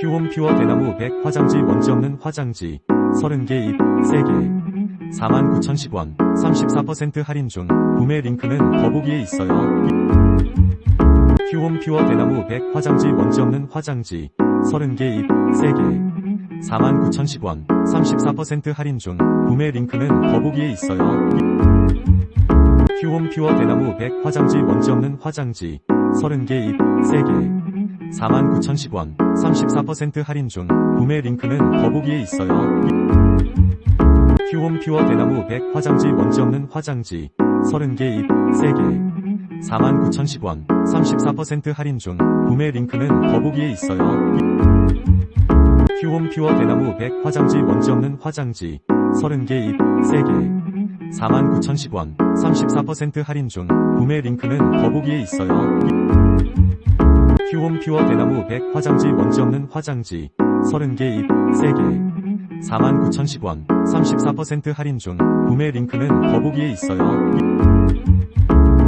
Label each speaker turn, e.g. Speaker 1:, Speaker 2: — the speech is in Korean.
Speaker 1: 퓨홈 퓨어 대나무 100 화장지 원지 없는 화장지 30개 잎 3개 49,010원 34% 할인 중 구매 링크는 더보기에 있어요. 퓨홈 퓨어 대나무 100 화장지 원지 없는 화장지 30개 잎 3개 49,010원 34% 할인 중 구매 링크는 더보기에 있어요. 퓨홈 퓨어 대나무 100 화장지 원지 없는 화장지 30개 잎 3개 49,010원 34% 할인 중 구매 링크는 더보기에 있어요. 퓨홈 퓨어 대나무 100 화장지 원지 없는 화장지 30개 잎 3개 49,010원 34% 할인 중 구매 링크는 더보기에 있어요. 퓨홈 퓨어 대나무 100 화장지 원지 없는 화장지 30개 잎 3개 49,010원 34% 할인 중 구매 링크는 더보기에 있어요. 퓨홈 퓨어 대나무 100 화장지 원지 없는 화장지 30개 잎 3개 49,010원 34% 할인 중 구매 링크는 더보기에 있어요.